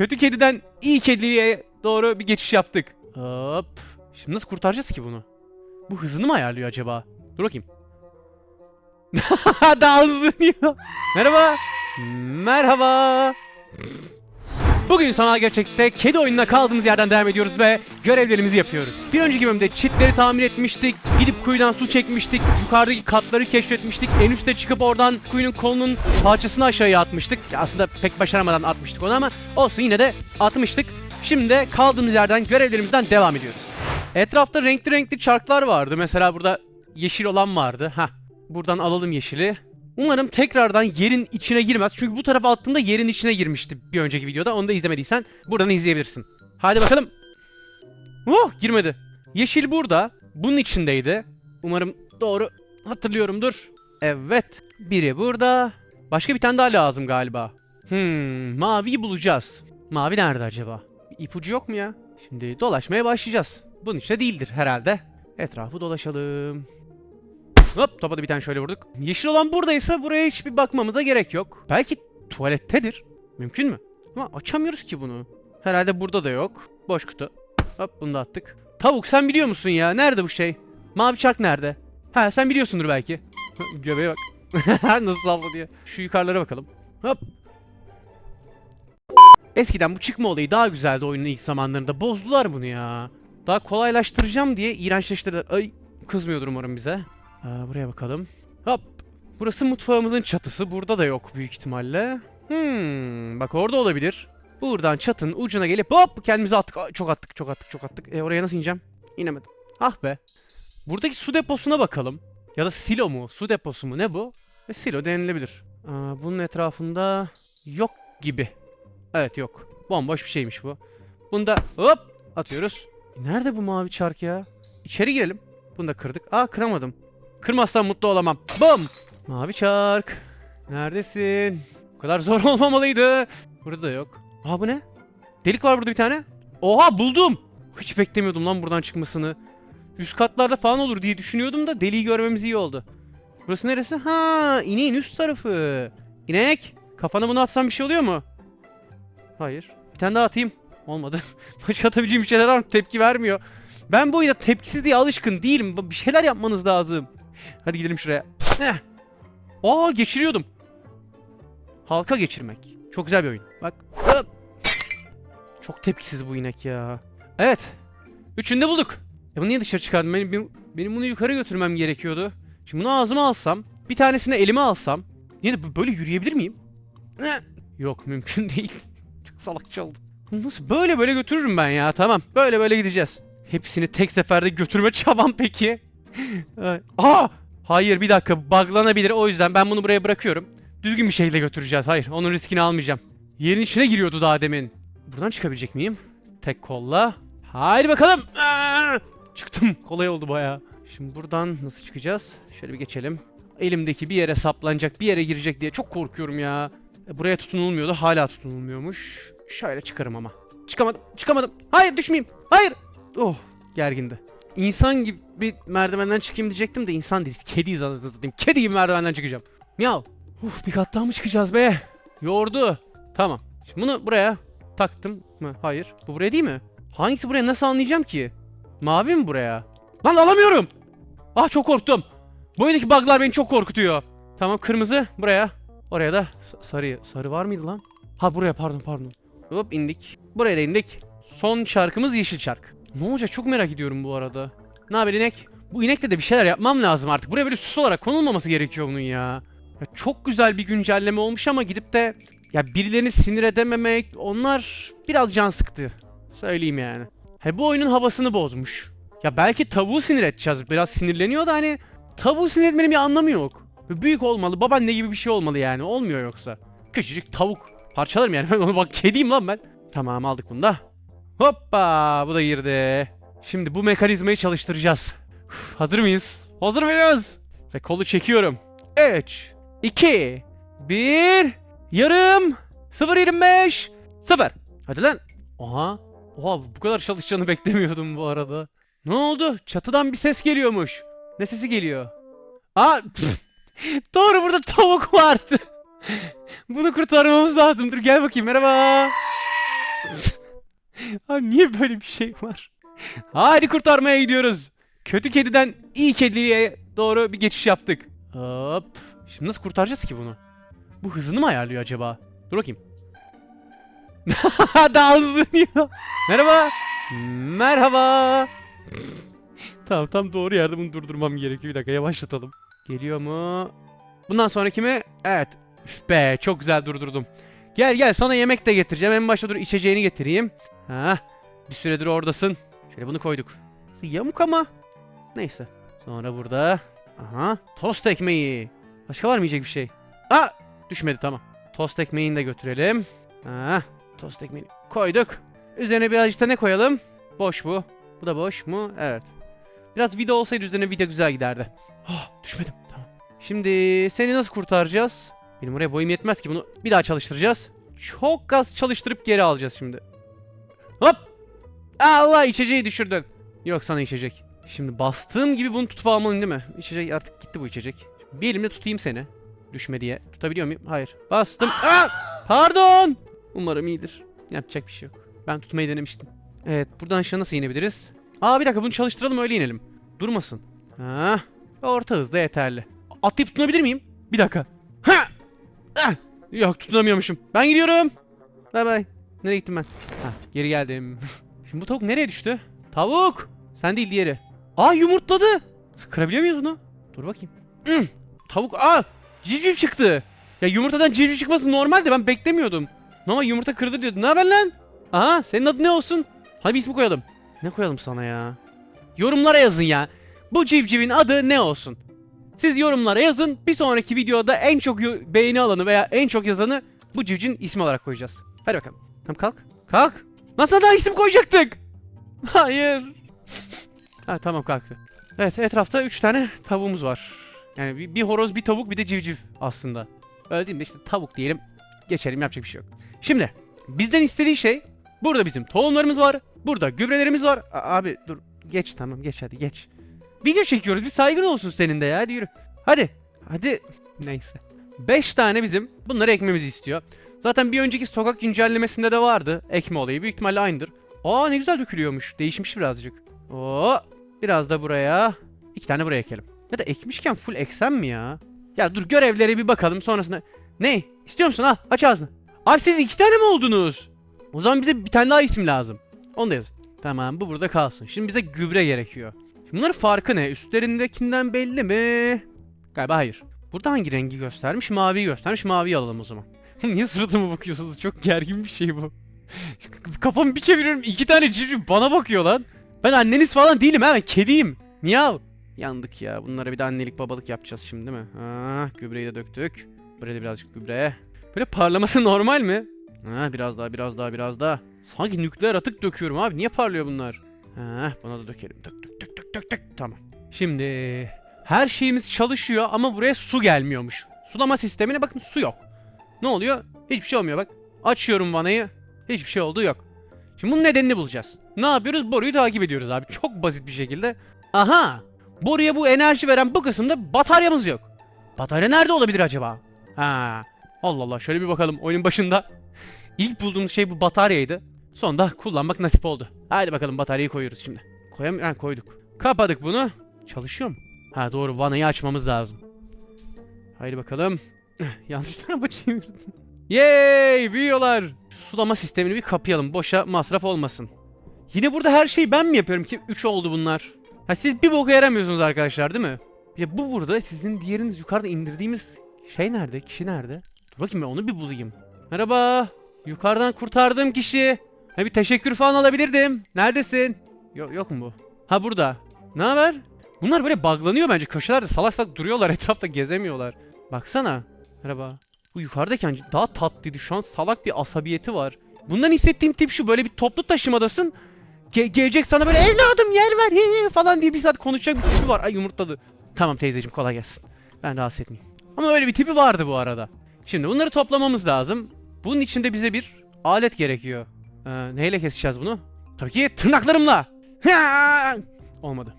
kötü kediden iyi kediye doğru bir geçiş yaptık. Hop. Şimdi nasıl kurtaracağız ki bunu? Bu hızını mı ayarlıyor acaba? Dur bakayım. Daha hızlı dönüyor. Merhaba. Merhaba. Bugün sanal gerçekte kedi oyununa kaldığımız yerden devam ediyoruz ve görevlerimizi yapıyoruz. Bir önceki bölümde çitleri tamir etmiştik, gidip kuyudan su çekmiştik, yukarıdaki katları keşfetmiştik, en üste çıkıp oradan kuyunun kolunun parçasını aşağıya atmıştık. Ya aslında pek başaramadan atmıştık onu ama olsun yine de atmıştık. Şimdi de kaldığımız yerden görevlerimizden devam ediyoruz. Etrafta renkli renkli çarklar vardı. Mesela burada yeşil olan vardı. Hah. Buradan alalım yeşili. Umarım tekrardan yerin içine girmez. Çünkü bu tarafa attığımda yerin içine girmişti bir önceki videoda. Onu da izlemediysen buradan izleyebilirsin. Hadi bakalım. Oh girmedi. Yeşil burada. Bunun içindeydi. Umarım doğru hatırlıyorumdur. Evet. Biri burada. Başka bir tane daha lazım galiba. Hmm, maviyi bulacağız. Mavi nerede acaba? Bir ipucu yok mu ya? Şimdi dolaşmaya başlayacağız. Bunun içinde değildir herhalde. Etrafı dolaşalım. Hop topa da bir tane şöyle vurduk. Yeşil olan buradaysa buraya hiçbir bakmamıza gerek yok. Belki tuvalettedir. Mümkün mü? Ama açamıyoruz ki bunu. Herhalde burada da yok. Boş kutu. Hop bunu da attık. Tavuk sen biliyor musun ya? Nerede bu şey? Mavi çark nerede? Ha sen biliyorsundur belki. Göbeğe bak. Nasıl salladı Şu yukarılara bakalım. Hop. Eskiden bu çıkma olayı daha güzeldi oyunun ilk zamanlarında. Bozdular bunu ya. Daha kolaylaştıracağım diye iğrençleştirdiler. Ay kızmıyordur umarım bize. Aa, buraya bakalım. Hop. Burası mutfağımızın çatısı. Burada da yok büyük ihtimalle. Hmm, bak orada olabilir. Buradan çatının ucuna gelip hop kendimizi attık. Aa, çok attık, çok attık, çok attık. E oraya nasıl ineceğim? İnemedim. Ah be. Buradaki su deposuna bakalım. Ya da silo mu? Su deposu mu? Ne bu? E, silo denilebilir. Aa, bunun etrafında yok gibi. Evet yok. Bomboş bir şeymiş bu. Bunu da hop atıyoruz. E, nerede bu mavi çark ya? İçeri girelim. Bunu da kırdık. Aa kıramadım. Kırmazsam mutlu olamam. Bum! Mavi çark. Neredesin? Bu kadar zor olmamalıydı. Burada da yok. Aa bu ne? Delik var burada bir tane. Oha buldum. Hiç beklemiyordum lan buradan çıkmasını. Üst katlarda falan olur diye düşünüyordum da deliği görmemiz iyi oldu. Burası neresi? Ha, ineğin üst tarafı. İnek, kafana bunu atsam bir şey oluyor mu? Hayır. Bir tane daha atayım. Olmadı. Başka atabileceğim bir şeyler var mı? Tepki vermiyor. Ben bu oyuna tepkisiz diye alışkın değilim. Bir şeyler yapmanız lazım. Hadi gidelim şuraya. Heh. Aa geçiriyordum. Halka geçirmek. Çok güzel bir oyun. Bak. Çok tepkisiz bu inek ya. Evet. Üçünü de bulduk. E bunu niye dışarı çıkardım? Benim, benim, benim bunu yukarı götürmem gerekiyordu. Şimdi bunu ağzıma alsam. Bir tanesini elime alsam. Yine de böyle yürüyebilir miyim? Yok mümkün değil. Çok salakça oldu. Nasıl böyle böyle götürürüm ben ya tamam. Böyle böyle gideceğiz. Hepsini tek seferde götürme çabam peki. Aa! Hayır bir dakika buglanabilir o yüzden ben bunu buraya bırakıyorum. Düzgün bir şekilde götüreceğiz. Hayır onun riskini almayacağım. Yerin içine giriyordu daha demin. Buradan çıkabilecek miyim? Tek kolla. Haydi bakalım. Aa! Çıktım. Kolay oldu baya. Şimdi buradan nasıl çıkacağız? Şöyle bir geçelim. Elimdeki bir yere saplanacak, bir yere girecek diye çok korkuyorum ya. E, buraya tutunulmuyordu. Hala tutunulmuyormuş. Şöyle çıkarım ama. Çıkamadım. Çıkamadım. Hayır düşmeyeyim. Hayır. Oh gergindi. İnsan gibi merdivenden çıkayım diyecektim de insan değil. Kediyiz anasını satayım. Kedi gibi merdivenden çıkacağım. Miyav. Uf bir kat daha mı çıkacağız be? Yordu. Tamam. Şimdi bunu buraya taktım mı? Hayır. Bu buraya değil mi? Hangisi buraya nasıl anlayacağım ki? Mavi mi buraya? Lan alamıyorum. Ah çok korktum. Bu oyundaki bug'lar beni çok korkutuyor. Tamam kırmızı buraya. Oraya da sarı. Sarı var mıydı lan? Ha buraya pardon pardon. Hop indik. Buraya da indik. Son şarkımız yeşil şark. Ne olacak çok merak ediyorum bu arada. Ne haber inek? Bu inekte de bir şeyler yapmam lazım artık. Buraya böyle süs olarak konulmaması gerekiyor bunun ya. ya. Çok güzel bir güncelleme olmuş ama gidip de ya birilerini sinir edememek onlar biraz can sıktı. Söyleyeyim yani. He bu oyunun havasını bozmuş. Ya belki tavuğu sinir edeceğiz. Biraz sinirleniyor da hani tavuğu sinir etmenin bir anlamı yok. Büyük olmalı, babaanne gibi bir şey olmalı yani. Olmuyor yoksa. Küçücük tavuk. Parçalarım yani. Ben onu bak kediyim lan ben. Tamam aldık bunu da. Hoppa bu da girdi. Şimdi bu mekanizmayı çalıştıracağız. Uf, hazır mıyız? Hazır mıyız? Ve kolu çekiyorum. 3, 2, 1, yarım, 0.25, 0. Hadi lan. Oha. Oha bu kadar çalışacağını beklemiyordum bu arada. Ne oldu? Çatıdan bir ses geliyormuş. Ne sesi geliyor? Aa. Doğru burada tavuk vardı. Bunu kurtarmamız lazım. Dur gel bakayım merhaba. Abi niye böyle bir şey var? Hadi kurtarmaya gidiyoruz. Kötü kediden iyi kediye doğru bir geçiş yaptık. Hop. Şimdi nasıl kurtaracağız ki bunu? Bu hızını mı ayarlıyor acaba? Dur bakayım. Daha hızlı. Merhaba. Merhaba. tamam tam doğru yerde bunu durdurmam gerekiyor. Bir dakika yavaşlatalım. Geliyor mu? Bundan sonraki mi? Evet. Üf be çok güzel durdurdum. Gel gel sana yemek de getireceğim. En başta dur içeceğini getireyim. Ha, bir süredir oradasın. Şöyle bunu koyduk. Yamuk ama. Neyse. Sonra burada. Aha. Tost ekmeği. Başka var mı yiyecek bir şey? Aa! Düşmedi tamam. Tost ekmeğini de götürelim. Ha. Tost ekmeğini koyduk. Üzerine birazcık da ne koyalım? Boş bu. Bu da boş mu? Evet. Biraz vida olsaydı üzerine vida güzel giderdi. Ah düşmedim. Tamam. Şimdi seni nasıl kurtaracağız? Benim oraya boyum yetmez ki bunu bir daha çalıştıracağız. Çok gaz çalıştırıp geri alacağız şimdi. Hop! Allah içeceği düşürdün. Yok sana içecek. Şimdi bastığım gibi bunu tutup almalıyım değil mi? İçecek artık gitti bu içecek. Bir elimle tutayım seni. Düşme diye. Tutabiliyor muyum? Hayır. Bastım. Aa! Pardon. Umarım iyidir. Yapacak bir şey yok. Ben tutmayı denemiştim. Evet buradan aşağı nasıl inebiliriz? Aa bir dakika bunu çalıştıralım öyle inelim. Durmasın. Ha, orta hızda yeterli. Atlayıp tutunabilir miyim? Bir dakika. Ha! Ah! Yok tutunamıyormuşum. Ben gidiyorum. Bay bay. Nereye gittim ben? Ha, geri geldim. Şimdi bu tavuk nereye düştü? Tavuk! Sen değil diğeri. Aa yumurtladı. Kırabiliyor muyuz bunu? Dur bakayım. Hmm, Tavuk aa civciv çıktı. Ya yumurtadan civciv çıkması normaldi ben beklemiyordum. Normal yumurta kırdı diyordu. Ne haber lan? Aha senin adın ne olsun? Hadi bir ismi koyalım. Ne koyalım sana ya? Yorumlara yazın ya. Bu civcivin adı ne olsun? Siz yorumlara yazın. Bir sonraki videoda en çok beğeni alanı veya en çok yazanı bu civcivin ismi olarak koyacağız. Hadi bakalım. Tamam kalk. Kalk. Nasıl daha isim koyacaktık? Hayır. ha tamam kalktı. Evet etrafta 3 tane tavuğumuz var. Yani bir, bir horoz, bir tavuk, bir de civciv aslında. Öyle değil mi? İşte tavuk diyelim. Geçelim yapacak bir şey yok. Şimdi bizden istediği şey burada bizim tohumlarımız var. Burada gübrelerimiz var. A- abi dur geç tamam geç hadi geç. Video çekiyoruz bir saygın olsun senin de ya hadi yürü. Hadi. Hadi. Neyse. 5 tane bizim bunları ekmemizi istiyor. Zaten bir önceki sokak güncellemesinde de vardı ekme olayı. Büyük ihtimalle aynıdır. Aa ne güzel dökülüyormuş. Değişmiş birazcık. Oo, biraz da buraya. iki tane buraya ekelim. Ya da ekmişken full eksem mi ya? Ya dur görevlere bir bakalım sonrasında. Ne? İstiyor musun? Al aç ağzını. Abi siz iki tane mi oldunuz? O zaman bize bir tane daha isim lazım. Onu da yazın. Tamam bu burada kalsın. Şimdi bize gübre gerekiyor. Şimdi bunların farkı ne? Üstlerindekinden belli mi? Galiba hayır. Burada hangi rengi göstermiş? Maviyi göstermiş. Maviyi alalım o zaman. Niye suratıma bakıyorsunuz? Çok gergin bir şey bu. Kafamı bir çeviriyorum. iki tane civciv bana bakıyor lan. Ben anneniz falan değilim ha. Ben kediyim. Miyav. Yandık ya. Bunlara bir de annelik babalık yapacağız şimdi değil mi? Ha, gübreyi de döktük. Buraya da birazcık gübre. Böyle parlaması normal mi? Ha, biraz daha biraz daha biraz daha. Sanki nükleer atık döküyorum abi. Niye parlıyor bunlar? Ha, buna da dökelim. Dök dök dök dök dök dök. Tamam. Şimdi her şeyimiz çalışıyor ama buraya su gelmiyormuş. Sulama sistemine bakın su yok. Ne oluyor? Hiçbir şey olmuyor bak. Açıyorum vanayı. Hiçbir şey olduğu yok. Şimdi bunun nedenini bulacağız. Ne yapıyoruz? Boruyu takip ediyoruz abi. Çok basit bir şekilde. Aha! Boruya bu enerji veren bu kısımda bataryamız yok. Batarya nerede olabilir acaba? Ha. Allah Allah şöyle bir bakalım oyunun başında. İlk bulduğumuz şey bu bataryaydı. Sonunda kullanmak nasip oldu. Haydi bakalım bataryayı koyuyoruz şimdi. Koyam ha, koyduk. Kapadık bunu. Çalışıyor mu? Ha doğru vanayı açmamız lazım. Haydi bakalım. Yanlış tarafa çevirdim. Yay büyüyorlar. Sulama sistemini bir kapayalım. Boşa masraf olmasın. Yine burada her şeyi ben mi yapıyorum ki? 3 oldu bunlar. Ha siz bir boka yaramıyorsunuz arkadaşlar değil mi? Ya bu burada sizin diğeriniz yukarıda indirdiğimiz şey nerede? Kişi nerede? Dur bakayım ben onu bir bulayım. Merhaba. Yukarıdan kurtardığım kişi. Ha bir teşekkür falan alabilirdim. Neredesin? Yok yok mu bu? Ha burada. Ne haber? Bunlar böyle buglanıyor bence. Köşelerde salak salak duruyorlar. Etrafta gezemiyorlar. Baksana. Merhaba. Bu yukarıdayken daha tatlıydı. Şu an salak bir asabiyeti var. Bundan hissettiğim tip şu. Böyle bir toplu taşımadasın. Ge- gelecek sana böyle evladım yer ver he he" falan diye bir saat konuşacak bir tipi var. Ay yumurtladı. Tamam teyzeciğim kolay gelsin. Ben rahatsız etmeyeyim. Ama öyle bir tipi vardı bu arada. Şimdi bunları toplamamız lazım. Bunun için de bize bir alet gerekiyor. Ee, neyle keseceğiz bunu? Tabii ki tırnaklarımla. Olmadı.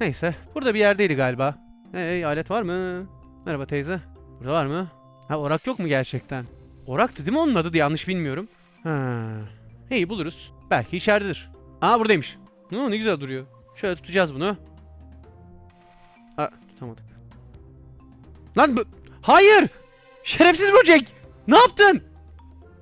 Neyse. Burada bir yerdeydi galiba. Hey alet var mı? Merhaba teyze. Burada var mı? Ha orak yok mu gerçekten? Oraktı değil mi onun adı? Yanlış bilmiyorum. Ha. Hey buluruz. Belki içeridedir. Aa buradaymış. Oo, ne güzel duruyor. Şöyle tutacağız bunu. Aa tutamadık. Lan bu... Hayır! Şerefsiz böcek! Ne yaptın?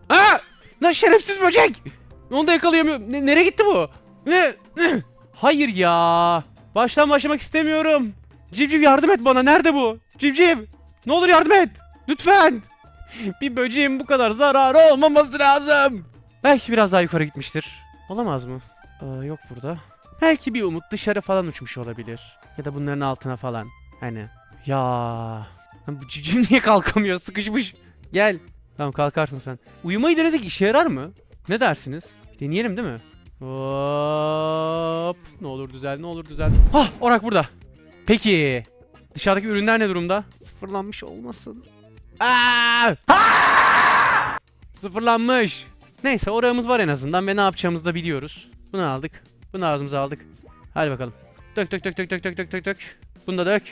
Aa! Lan şerefsiz böcek! Onu da yakalayamıyorum. Ne- nereye gitti bu? Ne? ne? Hayır ya. Baştan başlamak istemiyorum. Civciv yardım et bana. Nerede bu? Civciv! Ne olur yardım et. Lütfen. Bir böceğin bu kadar zararı olmaması lazım. Belki biraz daha yukarı gitmiştir. Olamaz mı? Aa, yok burada. Belki bir umut dışarı falan uçmuş olabilir. Ya da bunların altına falan. Hani. Ya. Bu civciv niye kalkamıyor? Sıkışmış. Gel. Tamam kalkarsın sen. Uyumayı denesek işe yarar mı? Ne dersiniz? Deneyelim değil mi? Hop. Ne olur düzel, ne olur düzel. Hah, orak burada. Peki. Dışarıdaki ürünler ne durumda? Sıfırlanmış olmasın. Aa! Aa! Sıfırlanmış. Neyse orağımız var en azından ve ne yapacağımızı da biliyoruz. Bunu aldık. Bunu ağzımıza aldık. Hadi bakalım. Dök dök dök dök dök dök dök dök dök. Bunu da dök.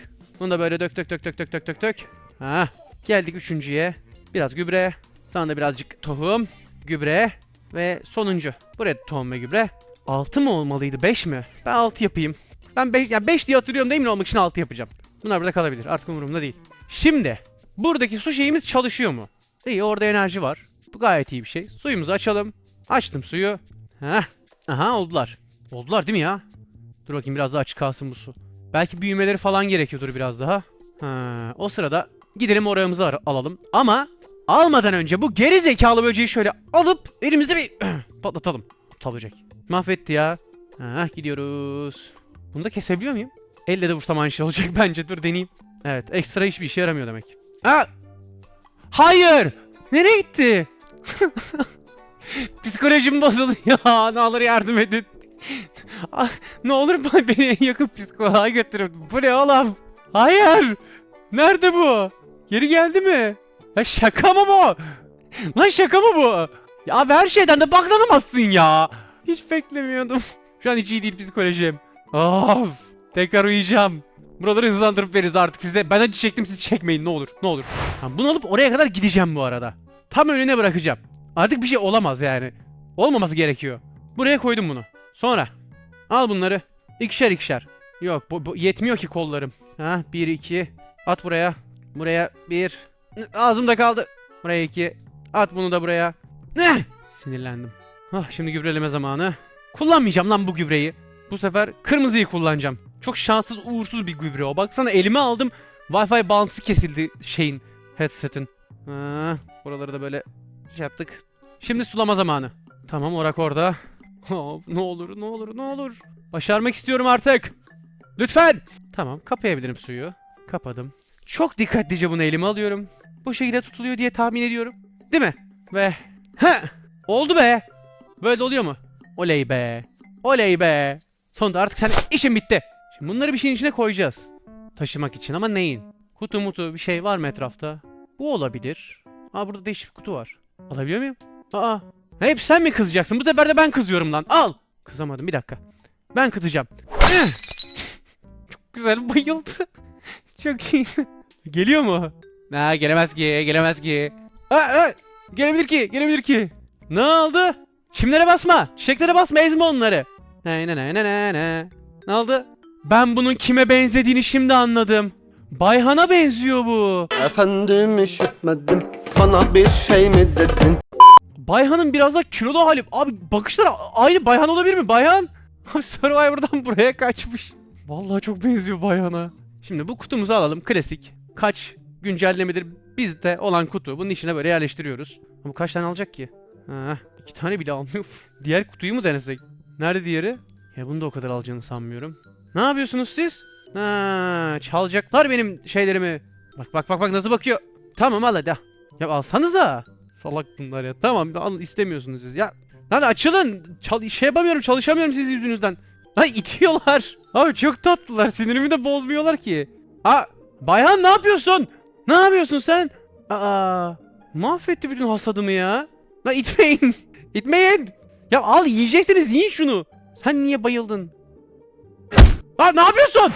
Bunu da böyle dök dök dök dök dök dök dök dök. Ha. Geldik üçüncüye. Biraz gübre. Sonra da birazcık tohum. Gübre. Ve sonuncu. Buraya tohum ve gübre. 6 mı olmalıydı 5 mi? Ben 6 yapayım. Ben 5 ya 5 diye hatırlıyorum da emin olmak için 6 yapacağım. Bunlar burada kalabilir. Artık umurumda değil. Şimdi buradaki su şeyimiz çalışıyor mu? İyi orada enerji var. Bu gayet iyi bir şey. Suyumuzu açalım. Açtım suyu. Heh. Aha oldular. Oldular değil mi ya? Dur bakayım biraz daha açık kalsın bu su. Belki büyümeleri falan gerekiyordur biraz daha. Ha, o sırada gidelim orağımızı alalım. Ama almadan önce bu geri zekalı böceği şöyle alıp elimizde bir patlatalım. Aptal böcek. Mahvetti ya. Ha, gidiyoruz. Bunu da kesebiliyor muyum? Elle de vursam aynı şey olacak bence. Dur deneyeyim. Evet ekstra hiçbir işe yaramıyor demek. Aa! Hayır! Nereye gitti? Psikolojim bozuldu ya. Ne olur yardım edin. Ah, ne olur beni en yakın psikoloğa götürün. Bu ne oğlum? Hayır. Nerede bu? Geri geldi mi? Ya şaka mı bu? Lan şaka mı bu? Ya abi her şeyden de baklanamazsın ya. Hiç beklemiyordum. Şu an hiç iyi değil psikolojim. Of. Tekrar uyuyacağım. Buraları hızlandırıp veririz artık size. Ben acı çektim siz çekmeyin ne olur. Ne olur. Tamam, bunu alıp oraya kadar gideceğim bu arada. Tam önüne bırakacağım. Artık bir şey olamaz yani. Olmaması gerekiyor. Buraya koydum bunu. Sonra al bunları. İkişer ikişer. Yok bu, bu yetmiyor ki kollarım. Ha bir iki. At buraya. Buraya bir. Ağzımda kaldı. Buraya iki. At bunu da buraya. Ne? Sinirlendim. Ah şimdi gübreleme zamanı. Kullanmayacağım lan bu gübreyi. Bu sefer kırmızıyı kullanacağım. Çok şanssız uğursuz bir gübre o. Baksana elime aldım. Wi-Fi bağlantısı kesildi şeyin headset'in. Ha, buraları da böyle şey yaptık. Şimdi sulama zamanı. Tamam orak orada. Oh, ne olur ne olur ne olur. Başarmak istiyorum artık. Lütfen. Tamam kapayabilirim suyu. Kapadım. Çok dikkatlice bunu elime alıyorum. Bu şekilde tutuluyor diye tahmin ediyorum. Değil mi? Ve ha oldu be. Böyle oluyor mu? Oley be. Oley be. Sonunda artık sen işin bitti. Şimdi bunları bir şeyin içine koyacağız. Taşımak için ama neyin? Kutu mutu bir şey var mı etrafta? Bu olabilir. Aa burada değişik bir kutu var. Alabiliyor muyum? Aa. Hep sen mi kızacaksın? Bu sefer de ben kızıyorum lan. Al. Kızamadım bir dakika. Ben kızacağım. Çok güzel bayıldı. Çok iyi. Geliyor mu? Ha gelemez ki, gelemez ki. Aa, aa, gelebilir ki, gelebilir ki. Ne oldu? Çimlere basma, çiçeklere basma, ezme onları. Ne ne ne ne ne ne. Ne oldu? Ben bunun kime benzediğini şimdi anladım. Bayhan'a benziyor bu. Efendim işitmedim Bana bir şey mi dedin Bayhan'ın biraz da kilolu hali. Abi bakışlar aynı Bayhan olabilir mi? Bayhan. Abi Survivor'dan buraya kaçmış. Vallahi çok benziyor Bayhan'a. Şimdi bu kutumuzu alalım. Klasik. Kaç güncellemedir bizde olan kutu. Bunun içine böyle yerleştiriyoruz. Ama bu kaç tane alacak ki? Ha, iki tane bile almıyor. Diğer kutuyu mu denesek? Nerede diğeri? Ya bunu da o kadar alacağını sanmıyorum. Ne yapıyorsunuz siz? Ha, çalacaklar benim şeylerimi. Bak bak bak bak nasıl bakıyor. Tamam al hadi. Ya alsanıza. Salak bunlar ya. Tamam al istemiyorsunuz siz. Ya hadi açılın. Çal şey yapamıyorum çalışamıyorum sizin yüzünüzden. Lan itiyorlar. Abi çok tatlılar. Sinirimi de bozmuyorlar ki. Aa Bayhan ne yapıyorsun? Ne yapıyorsun sen? Aa mahvetti bütün hasadımı ya. Lan itmeyin. itmeyin. Ya al yiyeceksiniz yiyin şunu. Sen niye bayıldın? Lan ne yapıyorsun?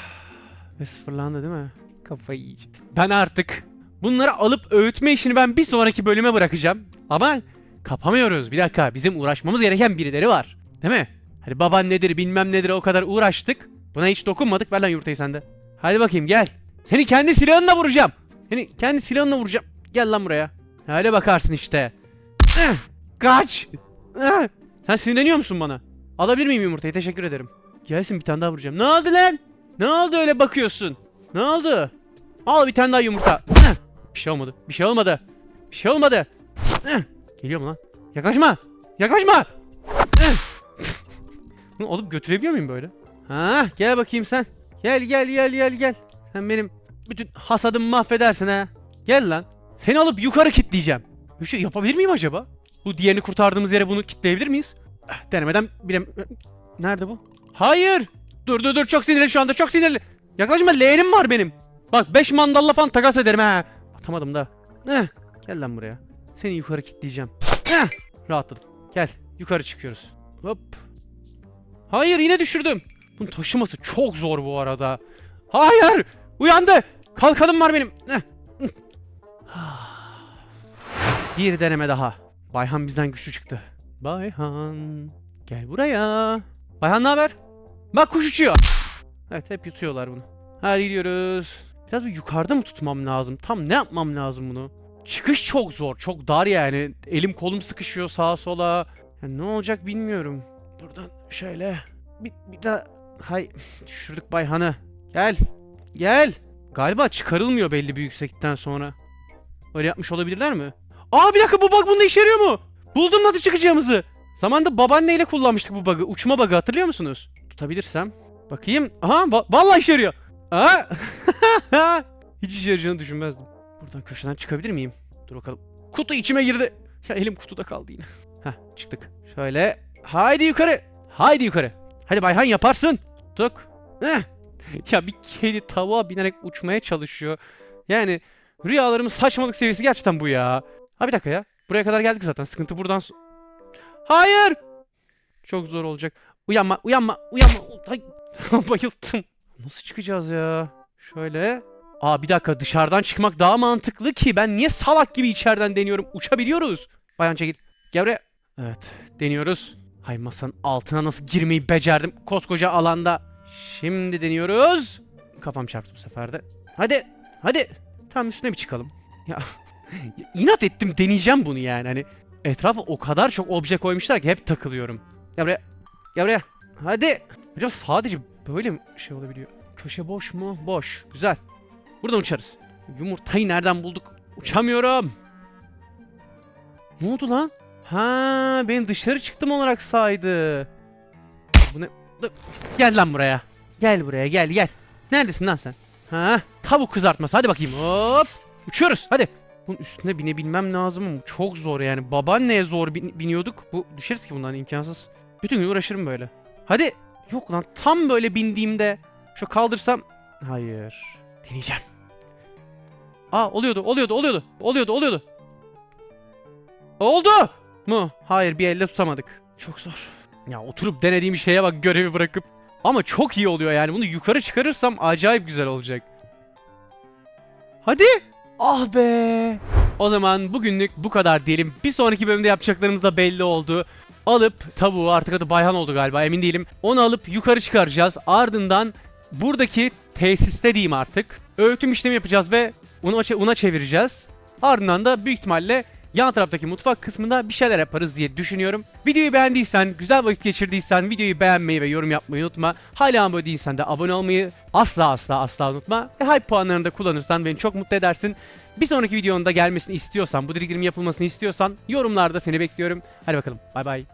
Ve sıfırlandı değil mi? Kafayı yiyeceğim. Ben artık bunları alıp öğütme işini ben bir sonraki bölüme bırakacağım. Ama kapamıyoruz. Bir dakika bizim uğraşmamız gereken birileri var. Değil mi? Hadi baban nedir bilmem nedir o kadar uğraştık. Buna hiç dokunmadık. Ver lan yumurtayı sende. Hadi bakayım gel. Seni kendi silahınla vuracağım. Seni kendi silahınla vuracağım. Gel lan buraya. Öyle bakarsın işte. Kaç. Sen sinirleniyor musun bana? Alabilir miyim yumurtayı? Teşekkür ederim. Gelsin bir tane daha vuracağım. Ne oldu lan? Ne oldu öyle bakıyorsun? Ne oldu? Al bir tane daha yumurta. Bir şey olmadı. Bir şey olmadı. Bir şey olmadı. Geliyor mu lan? Yaklaşma. Yaklaşma. Bunu alıp götürebiliyor muyum böyle? Ha, gel bakayım sen. Gel gel gel gel gel. Sen benim bütün hasadımı mahvedersin ha. Gel lan. Seni alıp yukarı kilitleyeceğim. Bir şey yapabilir miyim acaba? Bu diğerini kurtardığımız yere bunu kilitleyebilir miyiz? Denemeden bilem... Nerede bu? Hayır! Dur dur dur çok sinirli şu anda çok sinirli. Yaklaşma leğenim var benim. Bak 5 mandalla falan takas ederim ha. Atamadım da. Eh, gel lan buraya. Seni yukarı kilitleyeceğim. Eh, rahatladım. Gel yukarı çıkıyoruz. Hop. Hayır yine düşürdüm. Bunun taşıması çok zor bu arada. Hayır! Uyandı! Kalkanım var benim. Eh. Bir deneme daha. Bayhan bizden güçlü çıktı. Bayhan. Gel buraya. Bayhan ne haber? Bak kuş uçuyor. Evet hep yutuyorlar bunu. Hadi gidiyoruz. Biraz bir yukarıda mı tutmam lazım? Tam ne yapmam lazım bunu? Çıkış çok zor. Çok dar yani. Elim kolum sıkışıyor sağa sola. Yani ne olacak bilmiyorum. Buradan şöyle. Bir, bir daha. Hay düşürdük Bayhan'ı. Gel. Gel. Galiba çıkarılmıyor belli bir yükseklikten sonra. Öyle yapmış olabilirler mi? Aa bir dakika bu bug bunda işe yarıyor mu? Buldum nasıl çıkacağımızı. Zamanında babaanneyle kullanmıştık bu bug'ı. Uçma bug'ı hatırlıyor musunuz? Tutabilirsem. Bakayım. Aha va- vallahi işe yarıyor. Aa. Hiç işe yarayacağını düşünmezdim. Buradan köşeden çıkabilir miyim? Dur bakalım. Kutu içime girdi. Ya elim kutuda kaldı yine. Heh çıktık. Şöyle. Haydi yukarı. Haydi yukarı. Hadi Bayhan yaparsın. Tuttuk. Heh. Ya bir kedi tavuğa binerek uçmaya çalışıyor. Yani rüyalarımın saçmalık seviyesi gerçekten bu ya. Ha bir dakika ya. Buraya kadar geldik zaten. Sıkıntı buradan... Hayır! Çok zor olacak. Uyanma, uyanma, uyanma. Ay, bayıldım. Nasıl çıkacağız ya? Şöyle. Aa bir dakika dışarıdan çıkmak daha mantıklı ki. Ben niye salak gibi içeriden deniyorum? Uçabiliyoruz. Bayan çekil. Gel buraya. Evet deniyoruz. Hay masanın altına nasıl girmeyi becerdim koskoca alanda. Şimdi deniyoruz. Kafam çarptı bu sefer de. Hadi. Hadi. Tam üstüne bir çıkalım. Ya ya inat ettim deneyeceğim bunu yani. Hani etrafa o kadar çok obje koymuşlar ki hep takılıyorum. Gel buraya. Gel buraya. Hadi. Acaba sadece böyle mi şey olabiliyor? Köşe boş mu? Boş. Güzel. Buradan uçarız. Yumurtayı nereden bulduk? Uçamıyorum. Ne oldu lan? Ha, ben dışarı çıktım olarak saydı. Bu ne? Gel lan buraya. Gel buraya gel gel. Neredesin lan sen? Ha, tavuk kızartması. Hadi bakayım. Hop. Uçuyoruz. Hadi. Bunun üstüne binebilmem lazım ama çok zor yani. Babaanneye zor bin- biniyorduk. Bu düşeriz ki bundan imkansız. Bütün gün uğraşırım böyle. Hadi. Yok lan tam böyle bindiğimde şu kaldırsam. Hayır. Deneyeceğim. Aa oluyordu, oluyordu, oluyordu. Oluyordu, oluyordu. Oldu mu? Hayır, bir elle tutamadık. Çok zor. Ya oturup denediğim şeye bak görevi bırakıp. Ama çok iyi oluyor yani. Bunu yukarı çıkarırsam acayip güzel olacak. Hadi. Ah be. O zaman bugünlük bu kadar diyelim. Bir sonraki bölümde yapacaklarımız da belli oldu. Alıp tavuğu artık adı Bayhan oldu galiba emin değilim. Onu alıp yukarı çıkaracağız. Ardından buradaki tesiste diyeyim artık. Öğütüm işlemi yapacağız ve una, una çevireceğiz. Ardından da büyük ihtimalle yan taraftaki mutfak kısmında bir şeyler yaparız diye düşünüyorum. Videoyu beğendiysen, güzel vakit geçirdiysen videoyu beğenmeyi ve yorum yapmayı unutma. Hala abone değilsen de abone olmayı asla asla asla unutma. Ve hype puanlarını da kullanırsan beni çok mutlu edersin. Bir sonraki videonun da gelmesini istiyorsan, bu diligrim yapılmasını istiyorsan yorumlarda seni bekliyorum. Hadi bakalım. Bay bay.